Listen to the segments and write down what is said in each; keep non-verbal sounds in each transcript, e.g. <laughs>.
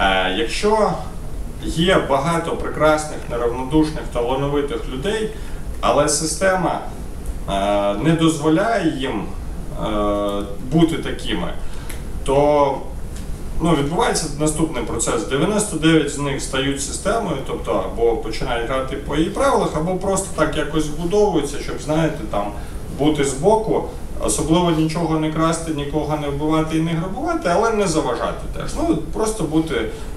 Е, якщо є багато прекрасних, неравнодушних, талановитих людей, але система е, не дозволяє їм е, бути такими, то ну, відбувається наступний процес. 99 з них стають системою, тобто або починають грати по її правилах, або просто так якось збудовуються, щоб, знаєте, там бути збоку, особливо нічого не красти, нікого не вбивати і не грабувати, але не заважати теж. Ну, просто бути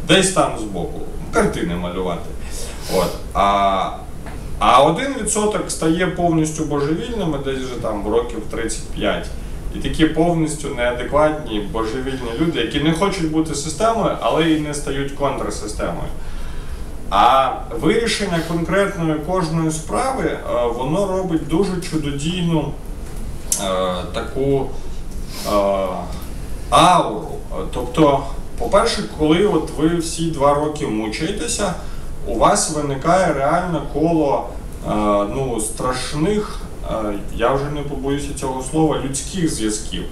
десь там збоку, картини малювати. От. А, а один відсоток стає повністю божевільними, десь вже там років 35. І такі повністю неадекватні, божевільні люди, які не хочуть бути системою, але і не стають контрсистемою. А вирішення конкретної кожної справи е, воно робить дуже чудодійну таку е, ауру. Е, Тобто, по-перше, коли от ви всі два роки мучаєтеся, у вас виникає реально коло е, ну, страшних, е, я вже не побоюся цього слова, людських зв'язків.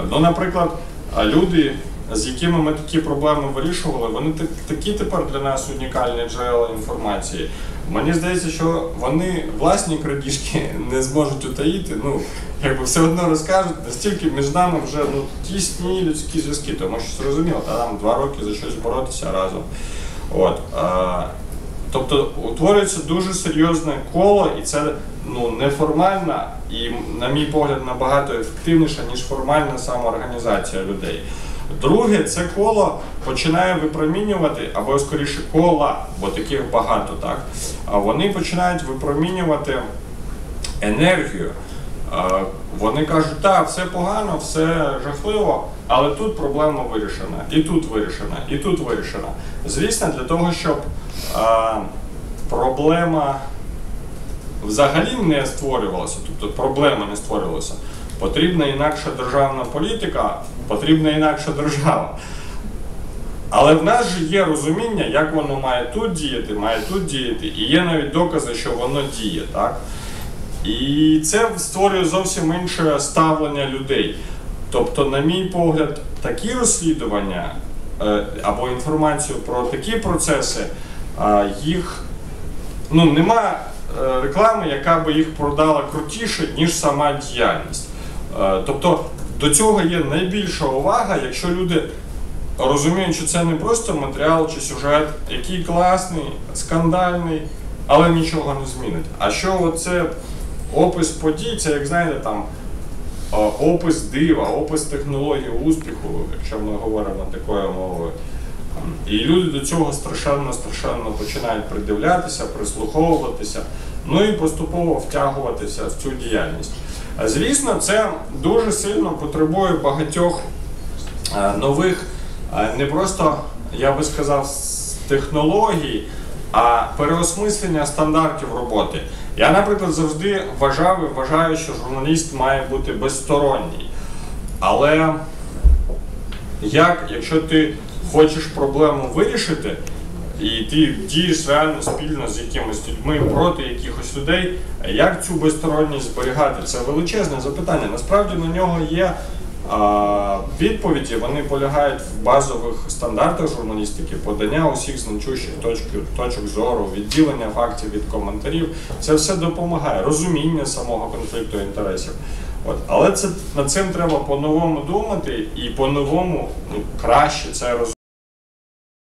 Е, Ну, наприклад, е, люди, з якими ми такі проблеми вирішували, вони такі тепер для нас унікальні джерела інформації. Мені здається, що вони власні крадіжки <laughs> не зможуть утаїти. Ну, якби все одно розкажуть, настільки між нами вже ну, тісні людські зв'язки, тому що зрозуміло, та нам два роки за щось боротися разом. От, тобто утворюється дуже серйозне коло, і це ну, неформальна і, на мій погляд, набагато ефективніша, ніж формальна самоорганізація людей. Друге, це коло починає випромінювати, або скоріше кола, бо таких багато, так? Вони починають випромінювати енергію. Вони кажуть, так, все погано, все жахливо, але тут проблема вирішена, і тут вирішена, і тут вирішена. Звісно, для того, щоб проблема взагалі не створювалася, тобто проблема не створювалася, потрібна інакша державна політика, потрібна інакша держава. Але в нас же є розуміння, як воно має тут діяти, має тут діяти, і є навіть докази, що воно діє, так? І це створює зовсім інше ставлення людей. Тобто, на мій погляд, такі розслідування е, або інформацію про такі процеси, е, їх ну, нема е, реклами, яка би їх продала крутіше, ніж сама діяльність. Е, Тобто до цього є найбільша увага, якщо люди розуміють, що це не просто матеріал чи сюжет, який класний, скандальний, але нічого не змінить. А що це опис подій, це як знаєте, там е, опис дива, опис технології успіху, якщо ми говоримо такою мовою. І люди до цього страшенно страшенно починають придивлятися, прислуховуватися, ну і поступово втягуватися в цю діяльність. Звісно, це дуже сильно потребує багатьох е, нових, е, не просто, я би сказав, технологій, а переосмислення стандартів роботи. Я, наприклад, завжди вважав і вважаю, що журналіст має бути безсторонній. Але як, якщо ти хочеш проблему вирішити, і ти дієш реально спільно з якимись людьми проти якихось людей, як цю безсторонність зберігати? Це величезне запитання. Насправді на нього є а, відповіді, вони полягають в базових стандартах журналістики, подання усіх значущих точок, точок зору, відділення фактів від коментарів. Це все допомагає, розуміння самого конфлікту інтересів. От, але це над цим треба по-новому думати і по-новому ну, краще це розуміти.